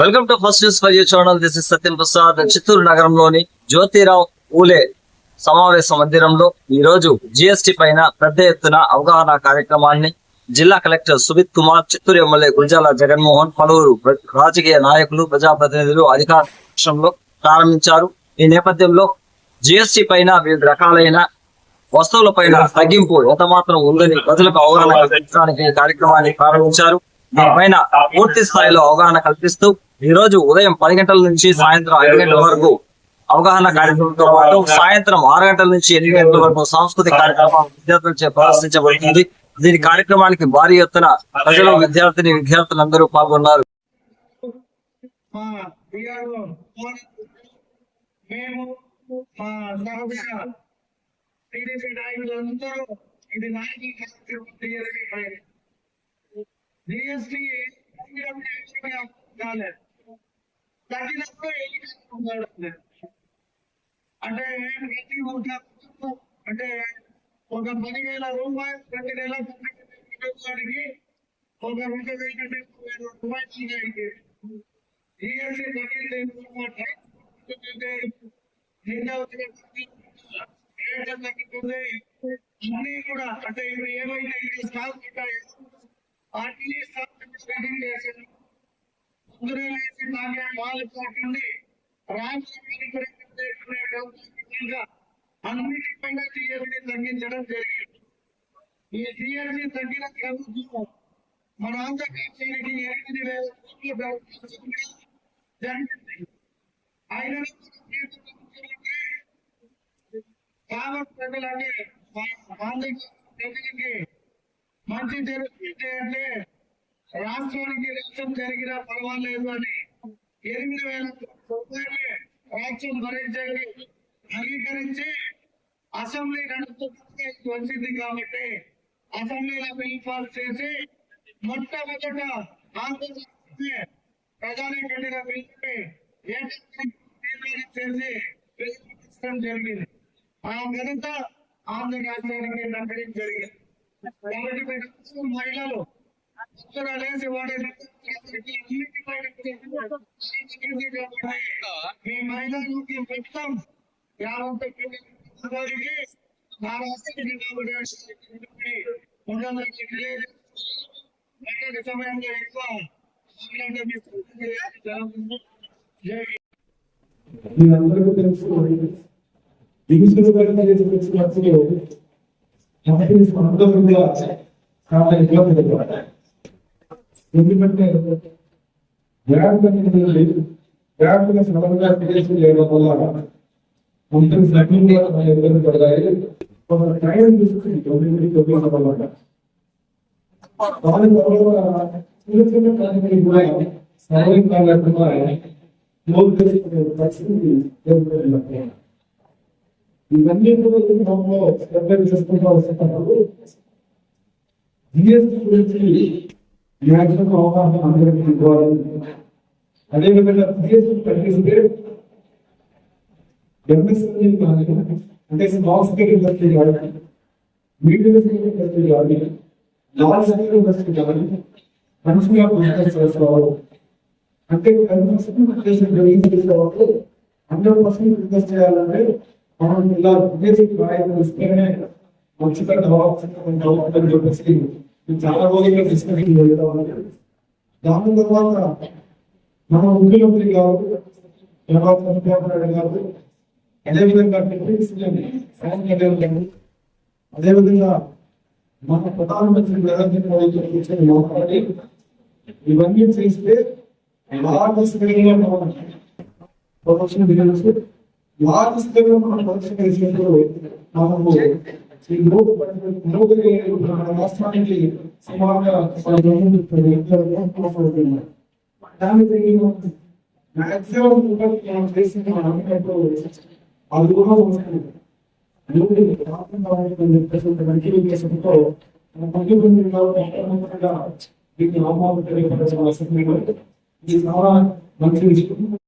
Welcome to first news for you channel. This is Satyam Prasad. Chittoor నగరంలోని జ్యోతిరావు ఊలే సమావేశ మందిరంలో ఈ రోజు జిఎస్టి పైన పెద్ద ఎత్తున అవగాహన కార్యక్రమాన్ని జిల్లా కలెక్టర్ సుమిత్ కుమార్ చిత్తూరు ఎమ్మెల్యే గుంజాల జగన్మోహన్ పలువురు రాజకీయ నాయకులు ప్రజాప్రతినిధులు అధికార పక్షంలో ప్రారంభించారు. ఈ నేపథ్యంలో జిఎస్టి పైన వివిధ రకాలైన వస్తువుల పైన తగ్గింపు ఎంత మాత్రం ఉందని ప్రజలకు అవగాహన కార్యక్రమాన్ని ప్రారంభించారు. దీనిపైన పూర్తి స్థాయిలో అవగాహన కల్పిస్తూ ఈ రోజు ఉదయం పది గంటల నుంచి సాయంత్రం ఐదు గంటల వరకు అవగాహన కార్యక్రమంతో పాటు సాయంత్రం ఆరు గంటల నుంచి ఎనిమిది గంటల వరకు సాంస్కృతిక కార్యక్రమం విద్యార్థులచే ప్రదర్శించబడుతుంది. దీని కార్యక్రమానికి భారీ ఎత్తున ప్రజలు విద్యార్థిని విద్యార్థులందరూ పాల్గొన్నారు. మేము ఇది నాయకుల కార్యక్రమం జిఎస్టీ కాలేదు తగ్గినప్పుడు ఏం అంటే ప్రతి ఒక అంటే ఒక పదివేల రూపాయలు ప్రతి నెల వారికి ఒక రెండు వేల రూపాయలు అయింది జిఎస్టీ తగ్గింది తగ్గుతుంది. అన్ని కూడా అంటే ఇప్పుడు ఏమైతే స్టాక్ ఉంటాయో వాటిని స్టాక్ చేశారు అందులో వేసి అన్నిటిపైన జిఎస్టీ తగ్గించడం జరిగింది. ఈ జిఎస్టీ తగ్గిన ప్రభుత్వం మన ఆంధ్రప్రదేశ్కి ఎనిమిది వేల కోట్ల ప్రభుత్వం జరిగింది ఆయన కాబట్టి ప్రజలకి ఆంధ్రప్రదేశ్ ప్రజలకి మంచి జరుగుతుంటే అంటే రాష్ట్రానికి నష్టం జరిగినా పర్వాలేదు అని ఎనిమిది వేల రూపాయలు రాష్ట్రం భరించని అంగీకరించి అసెంబ్లీ నడుస్తుంది వచ్చింది కాబట్టి అసెంబ్లీలో బిల్ పాస్ చేసి మొట్టమొదట ఆంధ్రప్రదేశ్ ప్రధాని కట్టిన బిల్లుని చేసి జరిగింది. ఆ ఘనత ఆంధ్ర రాష్ట్రానికి దక్కడం జరిగింది. మహిళలు అక్షరాలేసి వాడే మీ మహిళలకి మొత్తం యాభై వారికి నా సమయంలో ఎక్కువ మీ అందరికీ తెలుసు కలిగిన కంపెనీ స్వంతంగా చాలా ఇబ్బంది పడ్డాయి. ఎందుకంటే బ్యాంక్ అనేది లేదు బ్యాంక్ సడన్గా తెలిసి లేవడం వల్ల కంపెనీ సడన్గా ఇబ్బంది పడతాయి ఒక ట్రైన్ తీసుకుని తొమ్మిది తొమ్మిది వల్ల దాని వల్ల చిన్న చిన్న కంపెనీ కూడా సరైన కూడా లోన్ చేసుకునే పరిస్థితి ఏర్పడినప్పుడు ఇవన్నీ కూడా కుటుంబంలో చేసుకుంటూ వస్తున్నప్పుడు జిఎస్టీ గురించి మ్యాక్సిమం అవగాహన అందరికీ ఇవ్వాలి. అదేవిధంగా జిఎస్టీ తగ్గిస్తే ఎంఎస్ఎంఈ అంటే స్మాల్ స్కేల్ ఇండస్ట్రీ కానీ మీడియం స్కేల్ ఇండస్ట్రీ కానీ లార్జ్ స్కేల్ ఇండస్ట్రీ కానీ మంచిగా బిజినెస్ చేసుకోవాలి. అంటే హండ్రెడ్ పర్సెంట్ బిజినెస్ చేయాలంటే మనం ఇలా విదేశీ ప్రయాణం ఇస్తేనే మంచిగా డెవలప్ అని చెప్పేసి మేము చాలా రోజులుగా డిస్కషన్ జరుగుతూ ఉన్నది దాని తర్వాత మన ముఖ్యమంత్రి గారు చంద్రబాబు నాయుడు గారు అదేవిధంగా డిప్యూటీ సీఎం పవన్ కళ్యాణ్ గారు అదేవిధంగా మన ప్రధానమంత్రి నరేంద్ర మోడీ గారు కూర్చొని మాట్లాడి ఇవన్నీ చేస్తే లార్జ్ స్కేల్ లో మనం ప్రొడక్షన్ బిజినెస్ లార్జ్ మనం ప్రొడక్షన్ మనము ఈ మూడు మూడు మన సుమారుగా దానికి మాక్సిమం మనం చేసిన అనుకున్నప్పుడు అది కూడా ఉంటుంది అందుకని దీన్ని అవమానం ఈ మంచి